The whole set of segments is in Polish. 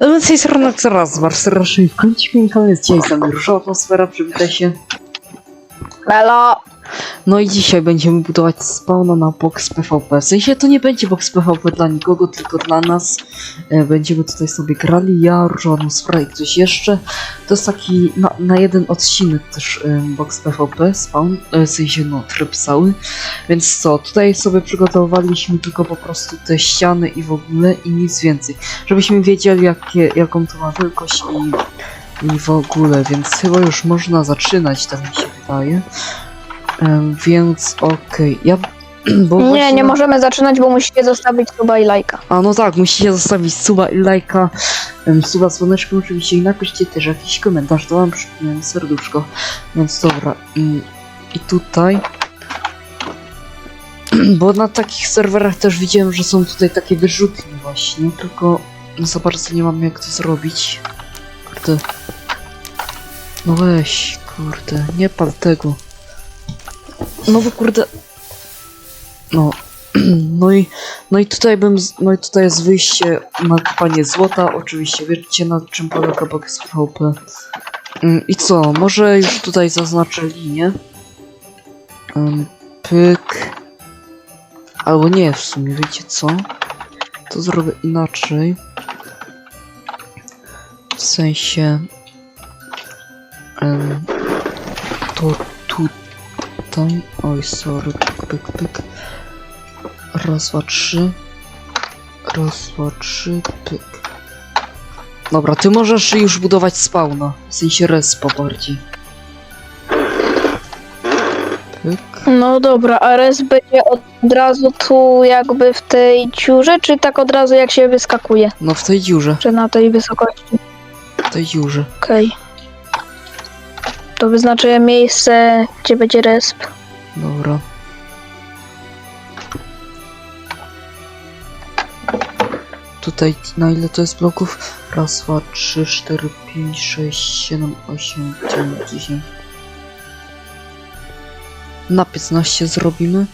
Z tej strony raz, wasz serdecznie wkręcimy koniec dzisiaj z nami różowa atmosfera, przywitaj się. Melo! No i dzisiaj będziemy budować spawna na box PvP. W sensie to nie będzie box PvP dla nikogo, tylko dla nas. E, Będziemy tutaj sobie grali, ja, atmosfera i ktoś jeszcze. To jest taki na, na jeden odcinek też box PvP, spawn, e, w sensie no tryb cały. Więc co, tutaj sobie przygotowaliśmy tylko po prostu te ściany i w ogóle i nic więcej. Żebyśmy wiedzieli jakie, jaką to ma wielkość i, i w ogóle, więc chyba już można zaczynać, tak mi się wydaje. Em, więc okej, ja... Bo Nie, właśnie- nie możemy zaczynać, bo musicie zostawić suba i lajka. A no tak, musicie zostawić suba i lajka, em, suba słoneczką oczywiście i napiszcie też jakiś komentarz, to wam przypomniałem serduszko. Więc dobra, mm, i tutaj... Bo na takich serwerach też widziałem, że są tutaj takie wyrzutnie właśnie, tylko no za bardzo nie mam jak to zrobić. Kurde. No weź, kurde, nie pal tego. No bo kurde... No, no i, no i tutaj bym, no i tutaj jest wyjście na kopanie złota, oczywiście wiecie na czym polega box PvP. Mm, I co, może już tutaj zaznaczę linię. Pyk. Albo nie, w sumie, wiecie co? To zrobię inaczej. W sensie... To tutaj... Oj, sorry, pyk, pyk, pyk. Raz, dwa, trzy. Raz, dwa, trzy, pyk. Dobra, ty możesz już budować spawna. W sensie respa bardziej. Pyk. No dobra, a res będzie od razu tu jakby w tej dziurze, czy tak od razu jak się wyskakuje? No w tej dziurze, Czy na tej wysokości? w tej dziurze. Okej. To wyznaczyłem miejsce, gdzie będzie resp. Dobra. Tutaj na ile to jest bloków? Raz, dwa, trzy, cztery, pięć, sześć, siedem, osiem, dziewięć, dziesięć. Na 15 zrobimy.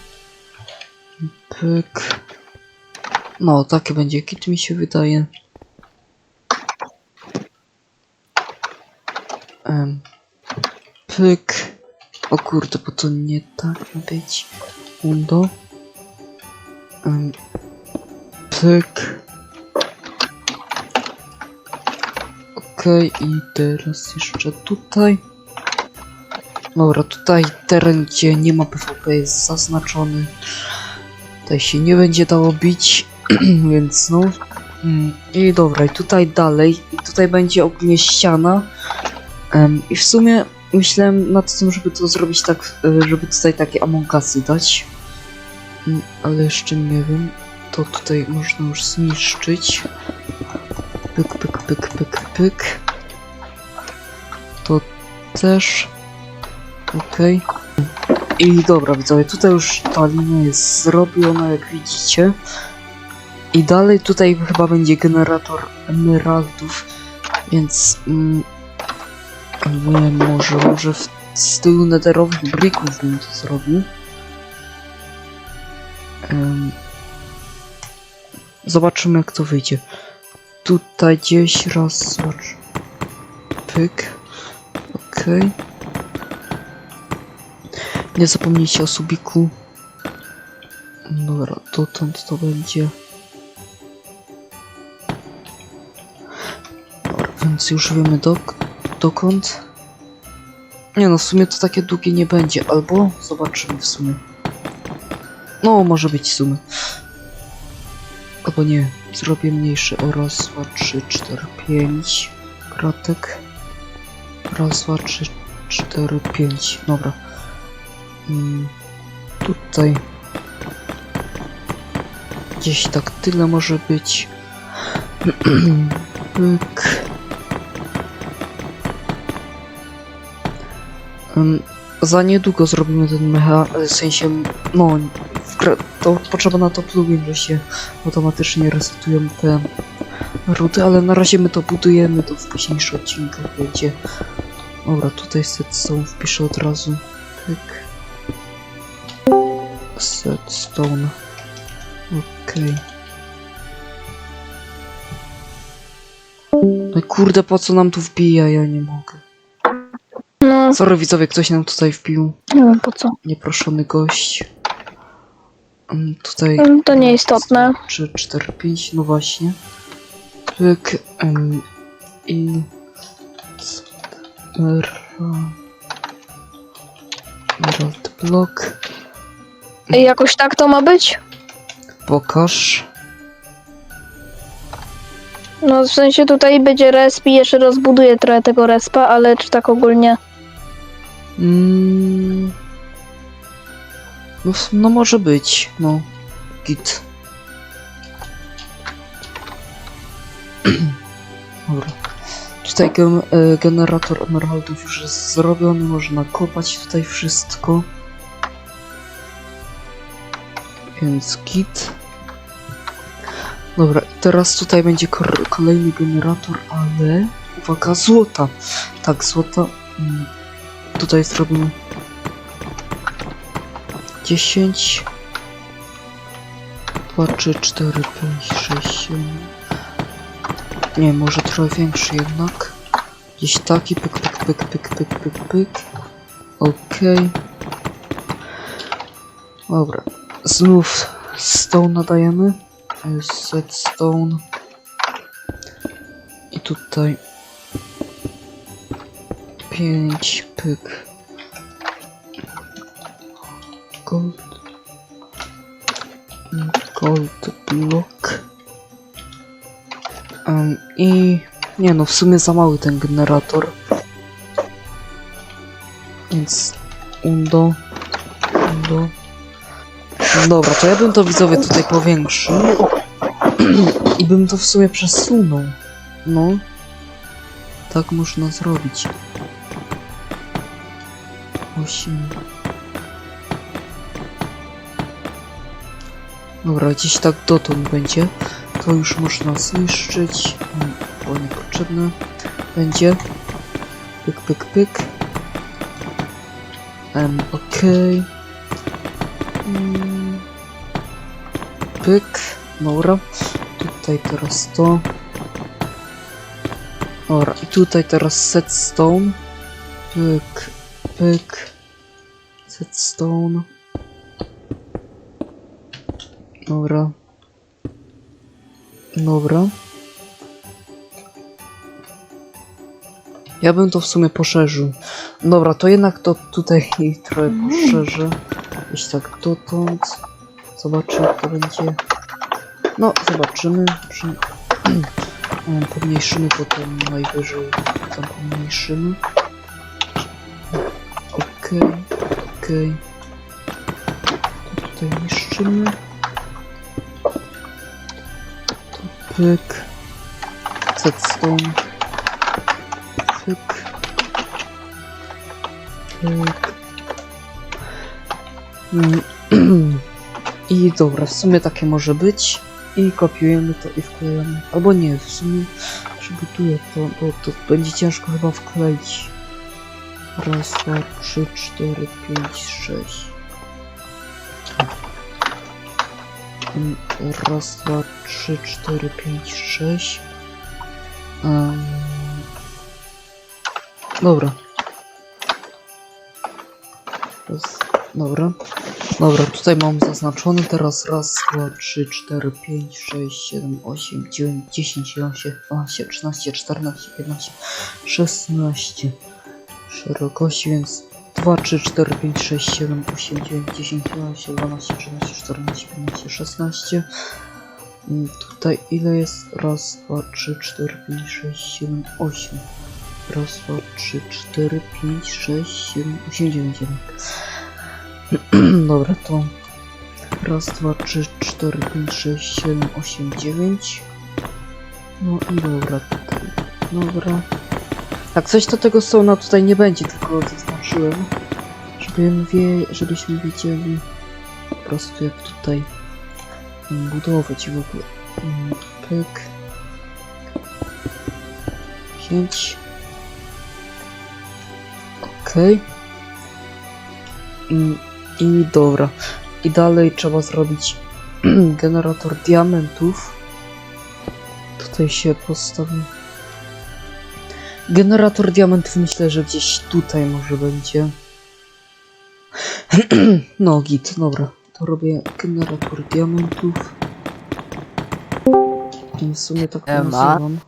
Pyk. No, takie będzie kit mi się wydaje. Em. Pyk. O kurde, bo to nie tak ma być. Undo. Em, pyk. Okej, i teraz jeszcze tutaj. Dobra, tutaj teren, gdzie nie ma PvP jest zaznaczony. Tutaj się nie będzie dało bić, więc no. I dobra, i tutaj dalej. I tutaj będzie ogólnie ściana. Em, I w sumie myślałem nad tym, żeby to zrobić tak, y, żeby tutaj takie Among Usy dać. Mm, Ale jeszcze nie wiem. To tutaj można już zniszczyć. Pyk, pyk, pyk, pyk, pyk. To też. Okej. I dobra, widzowie, tutaj już ta linia jest zrobiona, jak widzicie. I dalej tutaj chyba będzie generator emeraldów, więc... Mm, Nie, może, może w stylu nederowych brików bym to zrobił. Em, zobaczymy jak to wyjdzie. Tutaj gdzieś raz, zobacz. Pyk. Okej. Nie zapomnijcie o subiku. Dobra, dotąd to będzie. Dobra, więc już wiemy dok dokąd. Nie no, w sumie to takie długie nie będzie, albo zobaczymy w sumie. No, może być w sumie. Albo nie, zrobię mniejsze. O, raz, dwa, trzy, cztery, pięć kratek. Raz, dwa, trzy, cztery, pięć. Dobra. Mm, tutaj. Gdzieś tak tyle może być. Pyk. Za niedługo zrobimy ten mecha, w sensie, no, to potrzeba na to plugin, że się automatycznie resetują te ruty, ale na razie my to budujemy, to w późniejszych odcinkach będzie. Dobra, tutaj setstone wpiszę od razu. Pyk. Setstone. Okej. No kurde, po co nam tu wbija? Ja nie mogę. No, Sorry widzowie, ktoś nam tutaj wbił. nie wiem po co. Nieproszony gość. Mm, Tutaj... Mm, To nieistotne. 3, 4, 5, no właśnie. Pyk, em, i... Ra... Emerald block. I jakoś tak to ma być? Pokaż. No w sensie tutaj będzie resp i jeszcze rozbuduję trochę tego respa, ale czy tak ogólnie? Mm. No, no może być, no. Git. Dobra. Tutaj gen e, generator emeraldów już jest zrobiony, można kopać tutaj wszystko. Więc git. Dobra, teraz tutaj będzie kolejny generator, ale uwaga, złota. Tak, złota. Tutaj zrobimy. 10 2, 3, 4, 5, 6, 7 Nie, może trochę większy jednak. Gdzieś taki, pyk, pyk, pyk, pyk, pyk, pyk, pyk. Okej. Dobra. Znów stone nadajemy. Set stone. I tutaj 5 pyk. Gold. Gold block. Em, I nie no, w sumie za mały ten generator. Więc undo. Undo. Dobra, to ja bym to widzowie tutaj powiększył. I bym to w sumie przesunął. No. Tak można zrobić 8 Dobra, gdzieś tak dotąd będzie. To już można zniszczyć. Bo niepotrzebne będzie. Pyk, pyk, pyk. Um, okej. Mm. Pyk. Dobra. Tutaj teraz to. Dobra, i tutaj teraz set stone. Pyk, pyk. Set stone. Dobra. Dobra. Ja bym to w sumie poszerzył. Dobra, to jednak to tutaj trochę poszerzę. Gdzieś tak dotąd. Zobaczę jak to będzie. No, zobaczymy. Przy... Pomniejszymy potem najwyżej. Tam pomniejszymy. Okej. To tutaj niszczymy. Pyk. Setstone. Pyk. Pyk. Mm, I dobra, w sumie takie może być. I kopiujemy to i wklejamy. Albo nie, w sumie przygotuję to, bo to będzie ciężko chyba wkleić. Raz, dwa, trzy, cztery, pięć, sześć. Raz, dwa, trzy, cztery, pięć, sześć. Um, dobra. Raz, dobra. Dobra, tutaj mam zaznaczony teraz raz, dwa, trzy, cztery, pięć, sześć, siedem, osiem, dziewięć, dziesięć, jedenaście, dwanaście, trzynaście, czternaście, piętnaście, szesnaście szerokości, więc 2, 3, 4, 5, 6, 7, 8, 9, 10, 11, 12, 13, 14, 15, 16. Mm, Tutaj ile jest? Raz, dwa, trzy, cztery, pięć, sześć, siedem, osiem. Raz, dwa, trzy, cztery, pięć, sześć, siedem, osiem, dziewięć, jeden. Dobra, to raz, dwa, trzy, cztery, pięć, sześć, siedem, osiem, dziewięć. No i dobra, tutaj. Dobra. Tak, coś to tego stona tutaj nie będzie, tylko zaznaczyłem, żebym wie, żebyśmy wiedzieli po prostu jak tutaj budować w ogóle. Mm, Pyk. 5. Okej. Mm, I dobra. I dalej trzeba zrobić generator diamentów. Tutaj się postawi. Generator diamentów myślę, że gdzieś tutaj może będzie. no git, dobra. To robię generator diamentów. I w sumie tak to nazywam.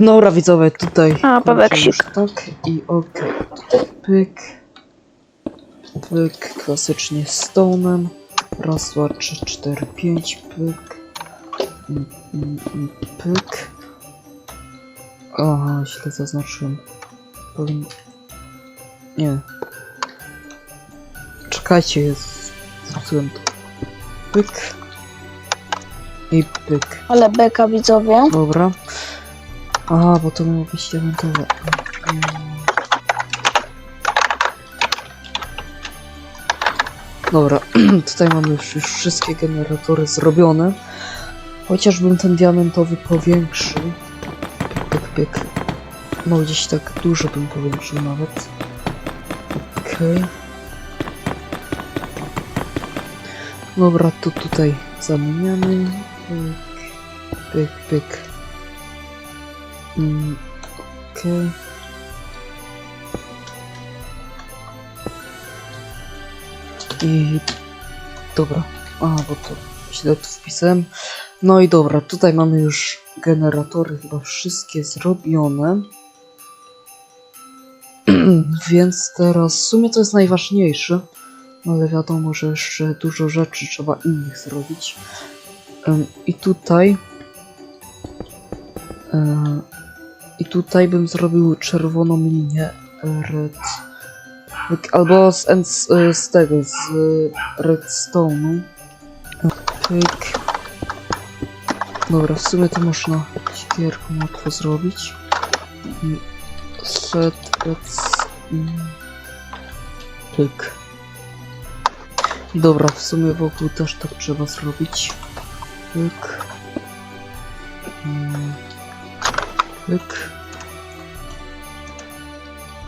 Dobra widzowie, tutaj. A, Paweksik. już Tak i okej. Tutaj pyk. Pyk, klasycznie stone'em. Raz, dwa, trzy, cztery, pięć, pyk. Mm, mm, mm, Pyk. Aha, źle zaznaczyłem. Powin... Nie. Czekajcie, jest... Zepsułem to. Pyk. I pyk. Ale beka widzowie. Dobra. A, bo to miało być diamentowe. Dobra, tutaj mamy już, już wszystkie generatory zrobione. Chociażbym ten diamentowy powiększył. Pyk. No gdzieś tak dużo bym powiększył nawet. Okej. Dobra, to tutaj zamieniamy. Pyk, pyk. Mm, Okej. I dobra. A, bo to źle tu wpisałem. No i dobra, tutaj mamy już generatory chyba wszystkie zrobione. Więc teraz w sumie to jest najważniejsze. Ale wiadomo, że jeszcze dużo rzeczy trzeba innych zrobić. I tutaj E, I tutaj bym zrobił czerwoną linię red. Tak, Albo z, z, tego, z e, redstone'u. Pyk. Dobra, w sumie to można siekierką łatwo zrobić. Set, mm, pyk. Dobra, w sumie wokół też tak trzeba zrobić. Pyk. Mm. Pyk.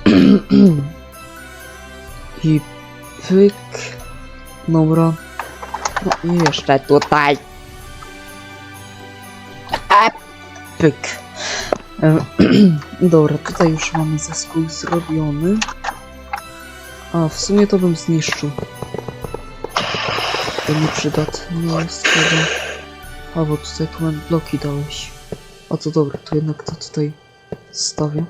I pyk. Dobra. No i jeszcze tutaj. Pyk. E, Dobra, tutaj już mamy zeskół zrobiony. A, w sumie to bym zniszczył. To nieprzydatne jest chyba. A, bo tutaj command bloki dałeś. A to dobra, to jednak to tutaj stawię.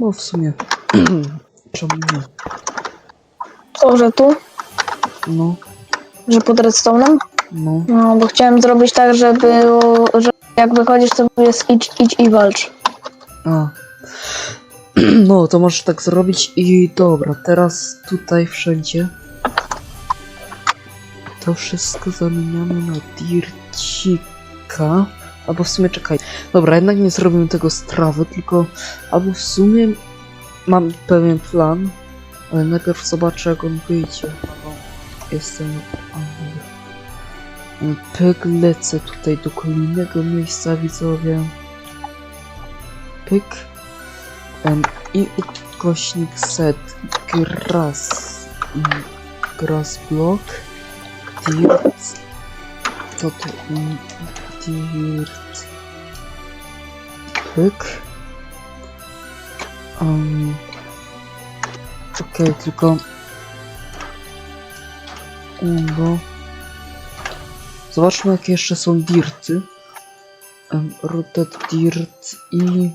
No w sumie. Czemu nie? Co, że tu? No, Że pod redstone'em? No. No, bo chciałem zrobić tak, żeby że jak wychodzisz, to jest idź, idź i walcz. A. No, to możesz tak zrobić i dobra, teraz tutaj wszędzie. To wszystko zamieniamy na dircika. Albo w sumie czekaj. Dobra, jednak nie zrobimy tego z trawy, tylko albo w sumie mam pewien plan, ale najpierw zobaczę jak on wyjdzie. Jestem. Pyk, lecę tutaj do kolejnego miejsca, widzowie. Pyk. Em, I ukośnik set grass. mm, Grass block. Dirt. Co to? mm, Dirt. Pyk. Um, Okej, tylko... Bo... Zobaczmy jakie jeszcze są dirty. Um, dirt i...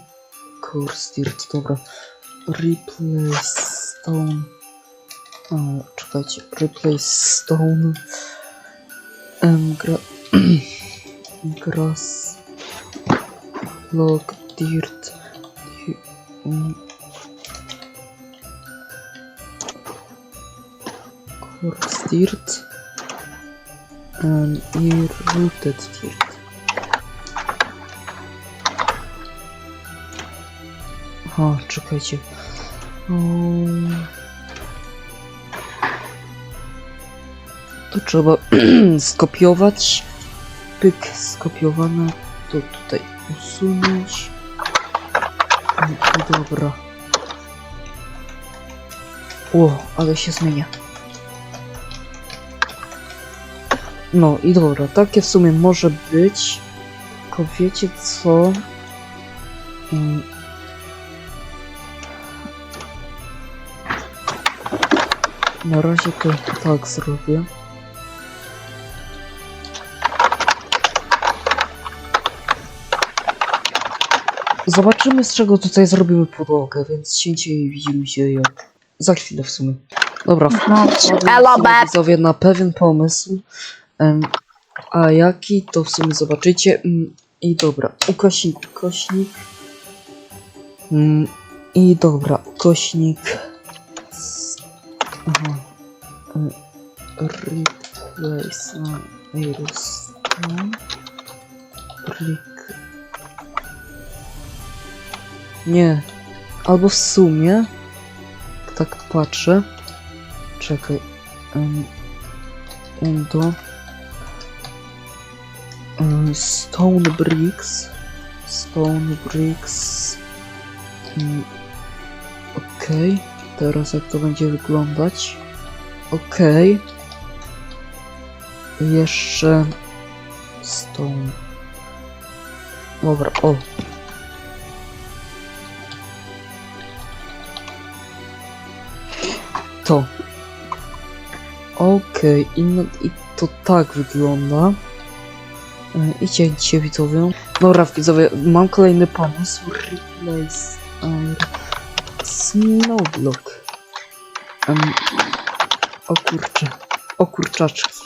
Course dirt, dobra. Replace stone. O, czekajcie. Replace stone. Um, gra... grass. Block dirt. di- um, Coarse dirt. Um, I rooted dirt. Aha, czekajcie. Um, To trzeba skopiować. Pyk skopiowane. To tutaj usunąć. No, dobra. O, ale się zmienia. No i dobra, takie w sumie może być. Tylko wiecie co? Mm. Na razie to tak zrobię. Zobaczymy z czego tutaj zrobimy podłogę, więc cięcie i widzimy się jak za chwilę w sumie. Dobra, Elo, beb. widzowie na pewien pomysł. A jaki to w sumie zobaczycie. Mm, I dobra, ukośnik, ukośnik. Mm, I dobra, ukośnik. Replace na Iris. Plik. Nie. Albo w sumie. Tak patrzę. Czekaj. Um. Stone bricks. Stone bricks. Mm, Okej. Teraz jak to będzie wyglądać? Okej. Jeszcze stone. Dobra, o. To. Okej, i, no- i to tak wygląda. E, I cięcie widzowie. Dobra, widzowie, mam kolejny pomysł. Replace um, Snowblock. Um, o kurcze. O kurczaczki.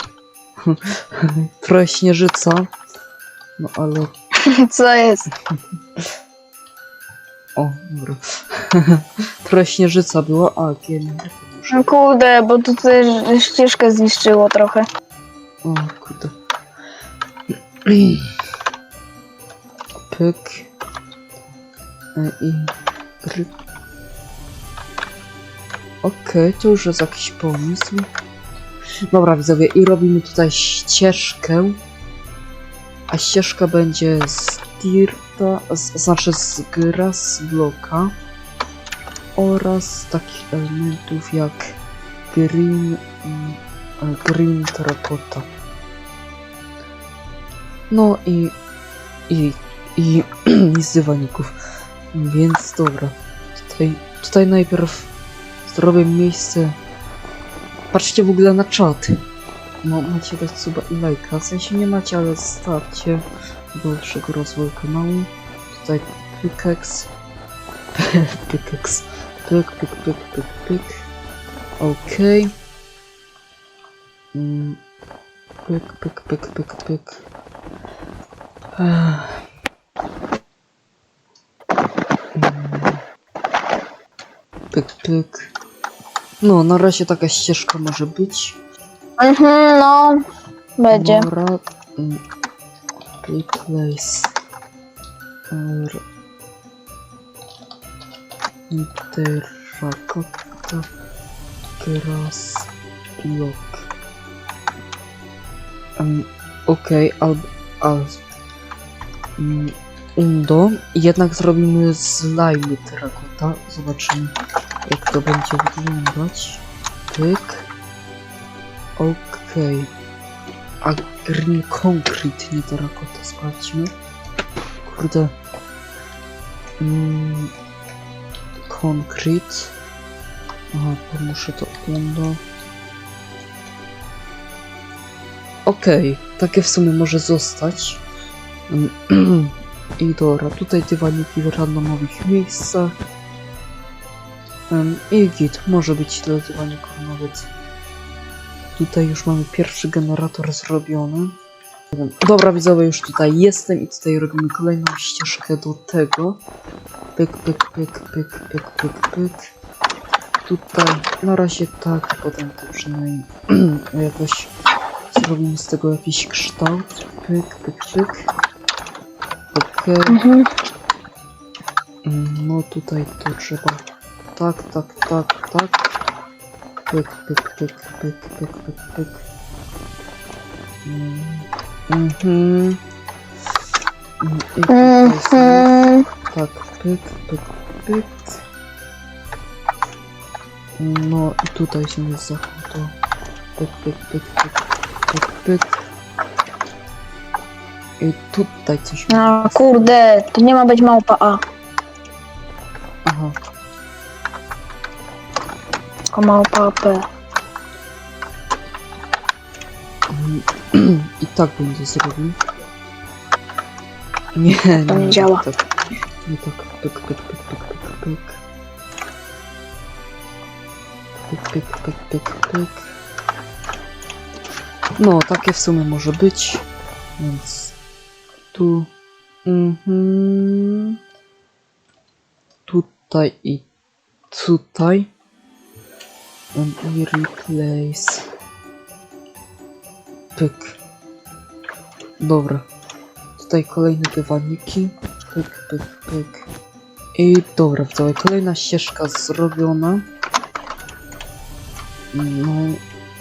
Trochę śnieżyca. No ale... Co jest? O, dobra. Trochę śnieżyca była, a muszę... No kurde, bo tutaj ścieżkę zniszczyło trochę. O kurde. Pyk. E, I... Ry... Okej, to już jest jakiś pomysł. Dobra widzowie, i robimy tutaj ścieżkę. A ścieżka będzie z dirta, z, znaczy z grass bloka oraz takich elementów jak green, mm, green terracotta. No i i i, z dywaników. Więc dobra. Tutaj, tutaj najpierw zrobię miejsce. Patrzcie w ogóle na czat. No, macie dać suba i lajka. W sensie nie macie, ale stawcie do dalszego rozwoju kanału. Tutaj pickaxe. pickaxe. Pyk, pyk, pyk, pyk, pyk. Okej. Mm. Pyk, pyk, pyk, pyk, pyk. Pyk, pyk. No, na razie taka ścieżka może być. Mhm, no. Będzie. Dobra. mm, Replace. R. Terracotta. Grass. Block. Um, Okej, albo... al- Undo. Jednak zrobimy slime terracotta. Zobaczymy jak to będzie wyglądać. Pyk. Okej. A green concrete, nie terracotta, sprawdźmy. Kurde. Mm, concrete. Aha, to to undo. Okej, takie w sumie może zostać. I dobra, tutaj dywaniki w randomowych miejscach. I git, może być tyle dywaników nawet. Tutaj już mamy pierwszy generator zrobiony. Dobra widzowie, już tutaj jestem i tutaj robimy kolejną ścieżkę do tego. Pyk, pyk, pyk, pyk, pyk, pyk, pyk. Tutaj na razie tak, potem to przynajmniej jakoś zrobimy z tego jakiś kształt. Pyk, pyk, pyk. Okej. Mhm. Mm, No tutaj to trzeba. Tak, tak, tak, tak. Pyk, pyk, pyk, pyk, pyk, pyk, pyk. Mm, Mhm. Mm, I tutaj sobie, Mhm. tak, pyk, pyk, pyk. No i tutaj się jest zachód. to Pyk, pyk, pyk, pyk, pyk, pyk. I tutaj coś... A kurde, to nie ma być małpa A, Aha. tylko małpa. Mm, I tak będzie zrobił. Nie, nie, To nie działa. Tak, nie tak. Pyk, pyk, pyk, pyk, pyk, pyk. Pyk, pyk, pyk, pyk, pyk. No, takie w sumie może być. Więc tu. Mhm. Tutaj i tutaj. And I replace. Pyk. Dobra. Tutaj kolejne dywaniki. Pyk, pyk, pyk. I dobra, cała kolejna ścieżka zrobiona. No.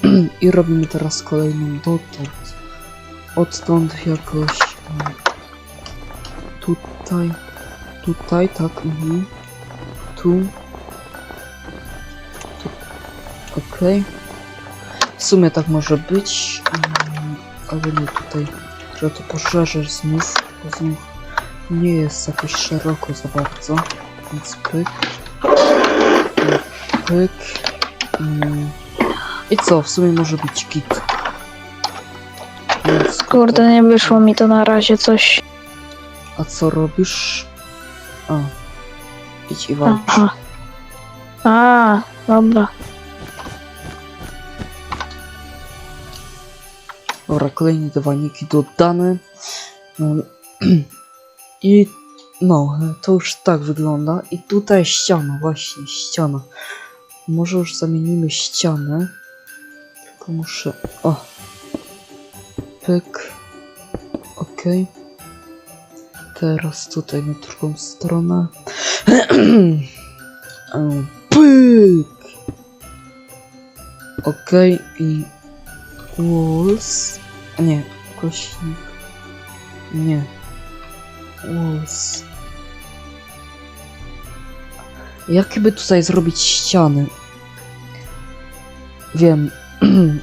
I robimy teraz kolejną dotąd. Odtąd jakoś. Tutaj. Tutaj, tak. Mhm. Tu. tu. Okej. W sumie tak może być. mm, Ale nie tutaj. Trzeba to poszerzyć znów. Bo znów nie jest jakoś szeroko za bardzo. Więc pyk. Pyk. Mm. I co? W sumie może być git. Więc Kurde, nie wyszło mi to na razie coś. A co robisz? A. Idź i walcz. Aha. A, dobra. Dobra, kolejne dywaniki dodane. Mm, I no, to już tak wygląda. I tutaj ściana, właśnie ściana. Może już zamienimy ścianę. Tylko muszę. O! Pyk. Okej. Teraz tutaj na drugą stronę. Pyk! Okej, i walls. Nie, kośnik. Nie. Walls. Jakie by tutaj zrobić ściany? Wiem.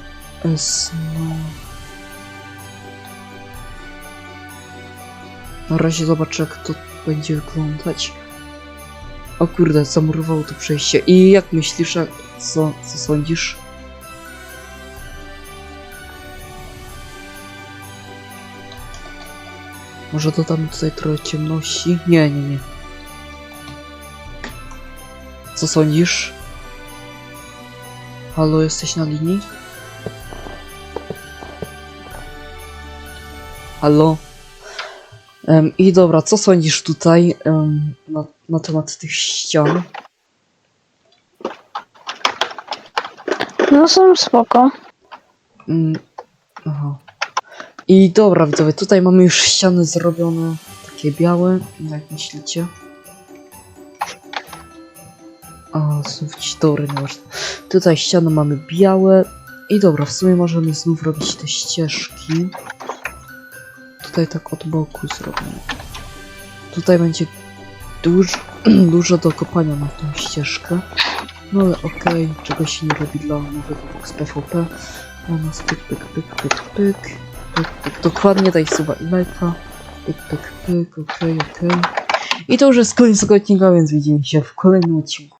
Na razie zobaczę jak to będzie wyglądać. O kurde, zamurowało to przejście. I jak myślisz, co, co sądzisz? Może dodamy tutaj trochę ciemności? Nie, nie, nie. Co sądzisz? Halo, jesteś na linii? Halo? Em, I dobra, co sądzisz tutaj em, na, na temat tych ścian? No są spoko. Mm, aha. I dobra, widzowie, tutaj mamy już ściany zrobione, takie białe, jak myślicie? A, są jakieś dory, nieważne. Tutaj ściany mamy białe. I dobra, w sumie możemy znów robić te ścieżki. Tutaj tak od boku zrobimy. Tutaj będzie dużo, dużo do kopania na tą ścieżkę. No ale okej, czego się nie robi dla nowego box PvP. Nas pyk, pyk, pyk, pyk, pyk, pyk, pyk. Dokładnie daj suba i lajka. Pyk, pyk, pyk, okej, okej. I to już jest koniec tego odcinka, więc widzimy się w kolejnym odcinku.